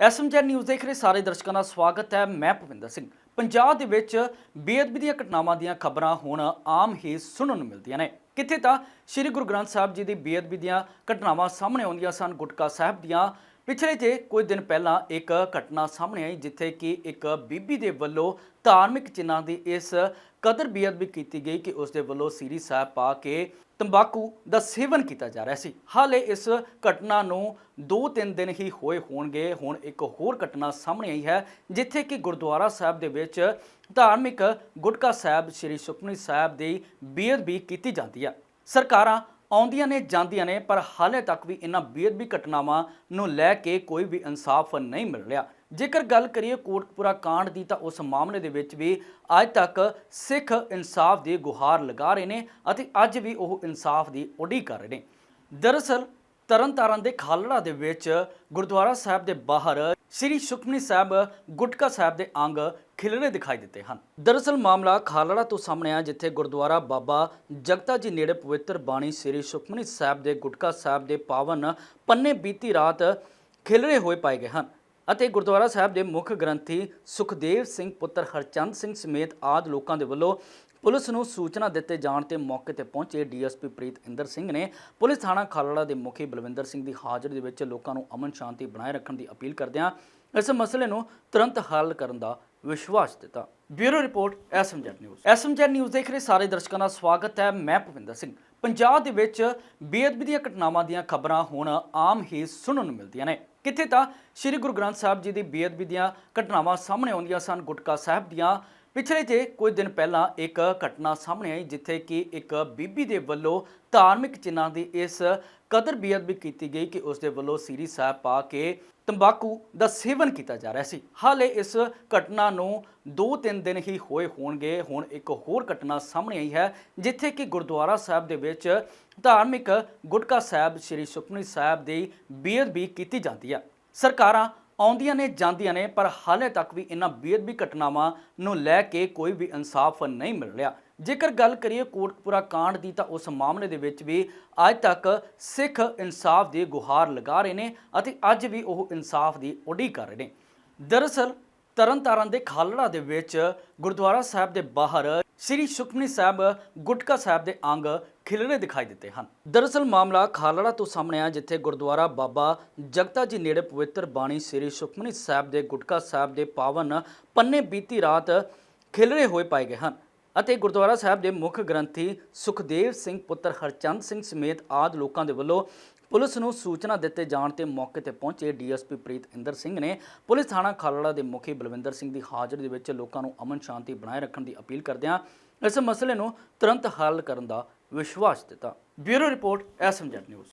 SMG news ਦੇਖ ਰਹੇ ਸਾਰੇ ਦਰਸ਼ਕਾਂ ਦਾ ਸਵਾਗਤ ਹੈ, ਮੈਂ ਭਵਿੰਦਰ ਸਿੰਘ। ਪੰਜਾਬ ਦੇ ਵਿੱਚ ਬੇਅਦਬੀ ਦੀਆਂ ਘਟਨਾਵਾਂ ਦੀਆਂ ਖਬਰਾਂ ਹੁਣ ਆਮ ਹੀ ਸੁਣਨ ਨੂੰ ਮਿਲਦੀਆਂ ਨੇ। ਕਿੱਥੇ ਤਾਂ ਸ੍ਰੀ ਗੁਰੂ ਗ੍ਰੰਥ ਸਾਹਿਬ ਜੀ ਦੀ ਬੇਅਦਬੀ ਦੀਆਂ ਘਟਨਾਵਾਂ ਸਾਹਮਣੇ ਆਉਂਦੀਆਂ ਸਨ। ਗੁਟਕਾ ਸਾਹਿਬ ਦੀਆਂ ਪਿਛਲੇ ਜੇ ਕੁਝ ਦਿਨ ਪਹਿਲਾਂ ਇੱਕ ਘਟਨਾ ਸਾਹਮਣੇ ਆਈ, ਜਿੱਥੇ ਕਿ ਇੱਕ ਬੀਬੀ ਦੇ ਵੱਲੋਂ ਧਾਰਮਿਕ ਚਿੰਨ੍ਹਾਂ ਦੀ ਇਸ ਕਦਰ ਬੇਅਦਬੀ ਕੀਤੀ ਗਈ ਕਿ ਉਸ ਦੇ ਵੱਲੋਂ ਸੀਰੀ ਸਾਹਿਬ ਪਾ ਕੇ ਤੰਬਾਕੂ ਦਾ ਸੇਵਨ ਕੀਤਾ ਜਾ ਰਿਹਾ ਸੀ। ਹਾਲੇ ਇਸ ਘਟਨਾ ਨੂੰ 2-3 ਦਿਨ ਹੀ ਹੋਏ ਹੋਣਗੇ। ਹੁਣ ਇੱਕ ਹੋਰ ਘਟਨਾ ਸਾਹਮਣੇ ਆਈ ਹੈ, ਜਿੱਥੇ ਕਿ ਗੁਰਦੁਆਰਾ ਸਾਹਿਬ ਦੇ ਵਿੱਚ ਧਾਰਮਿਕ ਗੁਟਕਾ ਸਾਹਿਬ, ਸ੍ਰੀ ਸੁਖਮਨੀ ਸਾਹਿਬ ਦੀ ਬੇਅਦਬੀ ਕੀਤੀ ਜਾਂਦੀ ਹੈ। ਸਰਕਾਰਾਂ ਆਉਂਦੀਆਂ ਨੇ, ਜਾਂਦੀਆਂ ਨੇ, ਪਰ ਹਾਲੇ ਤੱਕ ਵੀ ਇਹਨਾਂ ਬੇਅਦਬੀ ਘਟਨਾਵਾਂ ਨੂੰ ਲੈ ਕੇ ਕੋਈ ਵੀ ਇਨਸਾਫ ਨਹੀਂ ਮਿਲ ਰਿਹਾ। ਜੇਕਰ ਗੱਲ ਕਰੀਏ ਕੋਟਕਪੁਰਾ ਕਾਂਡ ਦੀ, ਤਾਂ ਉਸ ਮਾਮਲੇ ਦੇ ਵਿੱਚ ਵੀ ਅੱਜ ਤੱਕ ਸਿੱਖ ਇਨਸਾਫ ਦੀ ਗੁਹਾਰ ਲਗਾ ਰਹੇ ਨੇ ਅਤੇ ਅੱਜ ਵੀ ਉਹ ਇਨਸਾਫ ਦੀ ਉਡੀਕ ਕਰ ਰਹੇ ਨੇ। ਦਰਅਸਲ ਤਰਨਤਾਰਨ ਦੇ ਖਾਲੜਾ ਦੇ ਵਿੱਚ ਗੁਰਦੁਆਰਾ ਸਾਹਿਬ ਦੇ ਬਾਹਰ ਸ੍ਰੀ ਸੁਖਮਨੀ ਸਾਹਿਬ, ਗੁਟਕਾ ਸਾਹਿਬ ਦੇ ਅੰਗ ਖਿਲਰੇ ਦਿਖਾਈ ਦਿੱਤੇ ਹਨ। ਦਰਅਸਲ ਮਾਮਲਾ ਖਾਲੜਾ ਤੋਂ ਸਾਹਮਣੇ ਆ ਜਿੱਥੇ ਗੁਰਦੁਆਰਾ ਬਾਬਾ ਜਗਤਾ ਜੀ ਨੇੜੇ ਪਵਿੱਤਰ ਬਾਣੀ ਸ੍ਰੀ ਸੁਖਮਨੀ ਸਾਹਿਬ ਦੇ ਗੁਟਕਾ ਸਾਹਿਬ ਦੇ ਪਾਵਨ ਪੰਨੇ ਬੀਤੀ ਰਾਤ ਖਿਲਰੇ ਹੋਏ ਪਾਏ ਗਏ ਹਨ ਅਤੇ ਗੁਰਦੁਆਰਾ ਸਾਹਿਬ ਦੇ ਮੁੱਖ ਗ੍ਰੰਥੀ ਸੁਖਦੇਵ ਸਿੰਘ ਪੁੱਤਰ ਹਰਚੰਦ ਸਿੰਘ ਸਮੇਤ ਆਦ ਲੋਕਾਂ ਦੇ ਵੱਲੋਂ ਪੁਲਿਸ ਨੂੰ ਸੂਚਨਾ ਦਿੱਤੇ ਜਾਣ ਤੇ ਮੌਕੇ ਤੇ ਪਹੁੰਚੇ ਡੀਐਸਪੀ ਪ੍ਰੀਤ ਇੰਦਰ ਸਿੰਘ ਨੇ ਪੁਲਿਸ ਥਾਣਾ ਖਾਲੜਾ ਦੇ ਮੁਖੀ ਬਲਵਿੰਦਰ ਸਿੰਘ ਦੀ ਹਾਜ਼ਰੀ ਦੇ ਵਿੱਚ ਲੋਕਾਂ ਨੂੰ ਅਮਨ ਸ਼ਾਂਤੀ ਬਣਾਏ ਰੱਖਣ ਦੀ ਅਪੀਲ ਕਰਦਿਆਂ ਇਸ ਮਸਲੇ ਨੂੰ ਤੁਰੰਤ ਹੱਲ ਕਰਨ ਦਾ ਵਿਸ਼ਵਾਸ ਦਿੱਤਾ। Bureau report SMG news. SMG news ਦੇਖ ਰਹੇ ਸਾਰੇ ਦਰਸ਼ਕਾਂ ਦਾ ਸਵਾਗਤ ਹੈ। ਮੈਂ ਭਵਿੰਦਰ ਸਿੰਘ। ਪੰਜਾਬ ਦੇ ਵਿੱਚ ਬੇਅਦਬੀ ਦੀਆਂ ਘਟਨਾਵਾਂ ਦੀਆਂ ਖਬਰਾਂ ਹੁਣ ਆਮ ਹੀ ਸੁਣਨ ਨੂੰ ਮਿਲਦੀਆਂ ਨੇ। ਕਿੱਥੇ ਤਾਂ ਸ੍ਰੀ ਗੁਰੂ ਗ੍ਰੰਥ ਸਾਹਿਬ ਜੀ ਦੀ ਬੇਅਦਬੀ ਦੀਆਂ ਘਟਨਾਵਾਂ ਸਾਹਮਣੇ ਆਉਂਦੀਆਂ ਸਨ। ਗੁਟਕਾ ਸਾਹਿਬ ਦੀਆਂ ਪਿਛਲੇ ਜੇ ਕੁਝ ਦਿਨ ਪਹਿਲਾਂ ਇੱਕ ਘਟਨਾ ਸਾਹਮਣੇ ਆਈ, ਜਿੱਥੇ ਕਿ ਇੱਕ ਬੀਬੀ ਦੇ ਵੱਲੋਂ ਧਾਰਮਿਕ ਚਿੰਨ੍ਹਾਂ ਦੀ ਇਸ ਕਦਰ ਬੇਅਦਬੀ ਕੀਤੀ ਗਈ ਕਿ ਉਸ ਦੇ ਵੱਲੋਂ ਸੀਰੀ ਸਾਹਿਬ ਪਾ ਕੇ ਤੰਬਾਕੂ ਦਾ ਸੇਵਨ ਕੀਤਾ ਜਾ ਰਿਹਾ ਸੀ। ਹਾਲੇ ਇਸ ਘਟਨਾ ਨੂੰ 2-3 ਦਿਨ ਹੀ ਹੋਏ ਹੋਣਗੇ। ਹੁਣ ਇੱਕ ਹੋਰ ਘਟਨਾ ਸਾਹਮਣੇ ਆਈ ਹੈ, ਜਿੱਥੇ ਕਿ ਗੁਰਦੁਆਰਾ ਸਾਹਿਬ ਦੇ ਵਿੱਚ ਧਾਰਮਿਕ ਗੁਟਕਾ ਸਾਹਿਬ, ਸ੍ਰੀ ਸੁਖਮਨੀ ਸਾਹਿਬ ਦੀ ਬੇਅਦਬੀ ਕੀਤੀ ਜਾਂਦੀ ਹੈ। ਸਰਕਾਰਾਂ ਆਉਂਦੀਆਂ ਨੇ, ਜਾਂਦੀਆਂ ਨੇ, ਪਰ ਹਾਲੇ ਤੱਕ ਵੀ ਇਹਨਾਂ ਬੇਅਦਬੀ ਘਟਨਾਵਾਂ ਨੂੰ ਲੈ ਕੇ ਕੋਈ ਵੀ ਇਨਸਾਫ ਨਹੀਂ ਮਿਲ ਰਿਹਾ। ਜੇਕਰ ਗੱਲ ਕਰੀਏ ਕੋਟਕਪੁਰਾ ਕਾਂਡ ਦੀ, ਤਾਂ ਉਸ ਮਾਮਲੇ ਦੇ ਵਿੱਚ ਵੀ ਅੱਜ ਤੱਕ ਸਿੱਖ ਇਨਸਾਫ ਦੀ ਗੁਹਾਰ ਲਗਾ ਰਹੇ ਨੇ ਅਤੇ ਅੱਜ ਵੀ ਉਹ ਇਨਸਾਫ ਦੀ ਉਡੀਕ ਕਰ ਰਹੇ ਨੇ। ਦਰਅਸਲ ਤਰਨਤਾਰਨ ਦੇ ਖਾਲੜਾ ਦੇ ਵਿੱਚ ਗੁਰਦੁਆਰਾ ਸਾਹਿਬ ਦੇ ਬਾਹਰ ਸ੍ਰੀ ਸੁਖਮਨੀ ਸਾਹਿਬ, ਗੁਟਕਾ ਸਾਹਿਬ ਦੇ ਅੰਗ ਖਿਲਰੇ ਦਿਖਾਈ ਦਿੱਤੇ ਹਨ। ਦਰਅਸਲ ਮਾਮਲਾ ਖਾਲੜਾ ਤੋਂ ਸਾਹਮਣੇ ਆ ਜਿੱਥੇ ਗੁਰਦੁਆਰਾ ਬਾਬਾ ਜਗਤਾ ਜੀ ਨੇੜੇ ਪਵਿੱਤਰ ਬਾਣੀ ਸ੍ਰੀ ਸੁਖਮਨੀ ਸਾਹਿਬ ਦੇ ਗੁਟਕਾ ਸਾਹਿਬ ਦੇ ਪਾਵਨ ਪੰਨੇ ਬੀਤੀ ਰਾਤ ਖਿਲਰੇ ਹੋਏ ਪਾਏ ਗਏ ਹਨ ਅਤੇ ਗੁਰਦੁਆਰਾ ਸਾਹਿਬ ਦੇ ਮੁੱਖ ਗ੍ਰੰਥੀ ਸੁਖਦੇਵ ਸਿੰਘ ਪੁੱਤਰ ਹਰਚੰਦ ਸਿੰਘ ਸਮੇਤ ਆਦ ਲੋਕਾਂ ਦੇ ਵੱਲੋਂ ਪੁਲਿਸ ਨੂੰ ਸੂਚਨਾ ਦਿੱਤੇ ਜਾਣ ਤੇ ਮੌਕੇ ਤੇ ਪਹੁੰਚੇ ਡੀਐਸਪੀ ਪ੍ਰੀਤ ਇੰਦਰ ਸਿੰਘ ਨੇ ਪੁਲਿਸ ਥਾਣਾ ਖਾਲੜਾ ਦੇ ਮੁਖੀ ਬਲਵਿੰਦਰ ਸਿੰਘ ਦੀ ਹਾਜ਼ਰੀ ਦੇ ਵਿੱਚ ਲੋਕਾਂ ਨੂੰ ਅਮਨ ਸ਼ਾਂਤੀ ਬਣਾਏ ਰੱਖਣ ਦੀ ਅਪੀਲ ਕਰਦਿਆਂ ਇਸ ਮਸਲੇ ਨੂੰ ਤੁਰੰਤ ਹੱਲ ਕਰਨ ਦਾ ਵਿਸ਼ਵਾਸ ਦਿੱਤਾ। Bureau report SMG news.